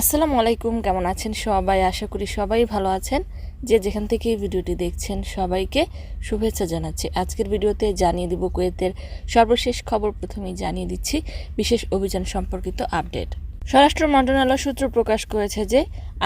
আসসালামু আলাইকুম, কেমন আছেন সবাই? আশা করি সবাই ভালো আছেন। যে যেখান থেকে এই ভিডিওটি দেখছেন সবাইকে শুভেচ্ছা জানাচ্ছি। আজকের ভিডিওতে জানিয়ে দিব কুয়েতের সর্বশেষ খবর। প্রথমেই জানিয়ে দিচ্ছি বিশেষ অভিযান সম্পর্কিত আপডেট। স্বরাষ্ট্র মন্ত্রণালয় সূত্র প্রকাশ করেছে যে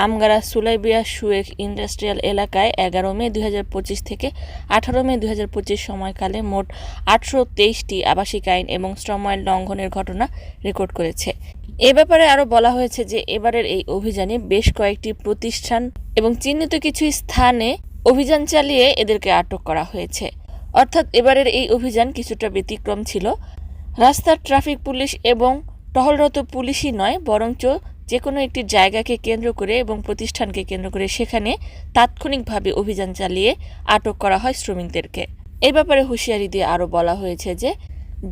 আমগারা সুলাইবিয়া সুয়েক ইন্ডাস্ট্রিয়াল এলাকায় এগারো মে দু হাজার পঁচিশ থেকে আঠারো মে দু হাজার পঁচিশ সময়কালে মোট আটশো তেইশটি আবাসিক আইন এবং শ্রম আইন লঙ্ঘনের ঘটনা রেকর্ড করেছে। এ ব্যাপারে আরও বলা হয়েছে যে এবারের এই অভিযানে বেশ কয়েকটি প্রতিষ্ঠান এবং চিহ্নিত কিছু স্থানে অভিযান চালিয়ে এদেরকে আটক করা হয়েছে। অর্থাৎ এবারের এই অভিযান কিছুটা ব্যতিক্রম ছিল। রাস্তার ট্রাফিক পুলিশ এবং টহলরত পুলিশই নয়, বরঞ্চ যে কোনো একটি জায়গাকে কেন্দ্র করে এবং প্রতিষ্ঠানকে কেন্দ্র করে সেখানে তাৎক্ষণিকভাবে অভিযান চালিয়ে আটক করা হয় শ্রমিকদেরকে। এ ব্যাপারে হুঁশিয়ারি দিয়ে আরও বলা হয়েছে যে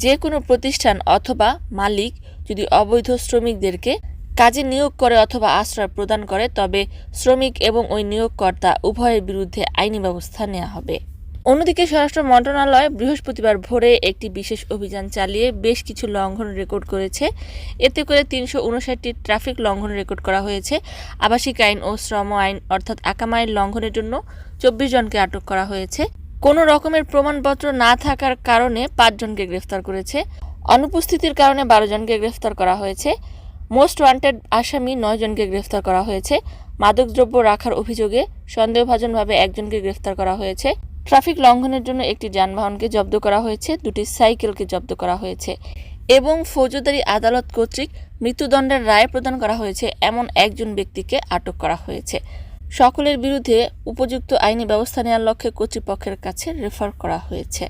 যে কোনো প্রতিষ্ঠান অথবা মালিক যদি অবৈধ শ্রমিকদেরকে কাজে নিয়োগ করে অথবা আশ্রয় প্রদান করে, তবে শ্রমিক এবং ওই নিয়োগকর্তা উভয়ের বিরুদ্ধে আইনি ব্যবস্থা নেওয়া হবে। অন্যদিকে স্বরাষ্ট্র মন্ত্রণালয় বৃহস্পতিবার ভোরে একটি বিশেষ অভিযান চালিয়ে বেশ কিছু লঙ্ঘন রেকর্ড করেছে। এতে করে তিনশো উনষাটটি ট্রাফিক লঙ্ঘন রেকর্ড করা হয়েছে। আবাসিক আইন ও শ্রম আইন অর্থাৎ আকামাইন লঙ্ঘনের জন্য চব্বিশ জনকে আটক করা হয়েছে। কোনো রকমের প্রমাণপত্র না থাকার কারণে পাঁচজনকে গ্রেফতার করেছে। অনুপস্থিতির কারণে বারো জনকে গ্রেফতার করা হয়েছে। মোস্ট ওয়ান্টেড আসামি নয় জনকে গ্রেফতার করা হয়েছে। মাদকদ্রব্য রাখার অভিযোগে সন্দেহভাজনভাবে একজনকে গ্রেফতার করা হয়েছে। ট্রাফিক লঙ্ঘনের জন্য একটি যানবাহনকে জব্দ করা হয়েছে, দুটি সাইকেলকে জব্দ করা হয়েছে এবং ফৌজদারি আদালত কর্তৃক মৃত্যুদণ্ডের রায় প্রদান করা হয়েছে। এমন একজন ব্যক্তিকে আটক করা হয়েছে। সকলের বিরুদ্ধে উপযুক্ত আইনি ব্যবস্থা নেওয়ার লক্ষ্যে কর্তৃপক্ষের কাছে রেফার করা হয়েছে।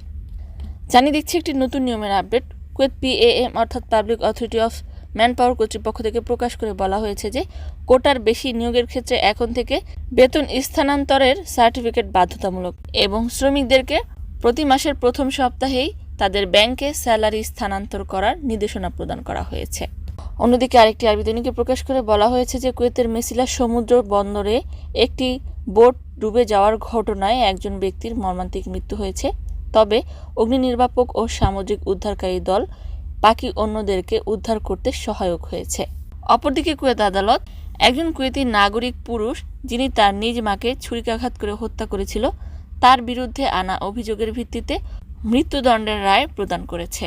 জানিয়ে দিচ্ছি একটি নতুন নিয়মের আপডেট। কুয়েত পিএএম অর্থাৎ public authority of manpower কর্তৃপক্ষ থেকে প্রকাশ করে বলা হয়েছে যে, কোটার বেশি নিয়োগের ক্ষেত্রে এখন থেকে বেতন স্থানান্তরের সার্টিফিকেট বাধ্যতামূলক এবং শ্রমিকদেরকে প্রতি মাসের প্রথম সপ্তাহেই তাদের ব্যাংকে স্যালারি স্থানান্তর করার নির্দেশনা প্রদান করা হয়েছে। অন্যদিকে আরেকটি আরবি দৈনিকে প্রকাশ করে বলা হয়েছে যে কুয়েতের মেসিলা সমুদ্র বন্দরে একটি বোট ডুবে যাওয়ার ঘটনায় একজন ব্যক্তির মর্মান্তিক মৃত্যু হয়েছে। তবে অগ্নি নির্বাপক ও সামুদ্রিক উদ্ধারকারী দল বাকি অন্যদেরকে উদ্ধার করতে সহায়ক হয়েছে। অপরদিকে কুয়েত আদালত একজন কুয়েতি নাগরিক পুরুষ যিনি তার নিজ মাকে ছুরিকাঘাত করে হত্যা করেছিল, তার বিরুদ্ধে আনা অভিযোগের ভিত্তিতে মৃত্যুদণ্ডের রায় প্রদান করেছে।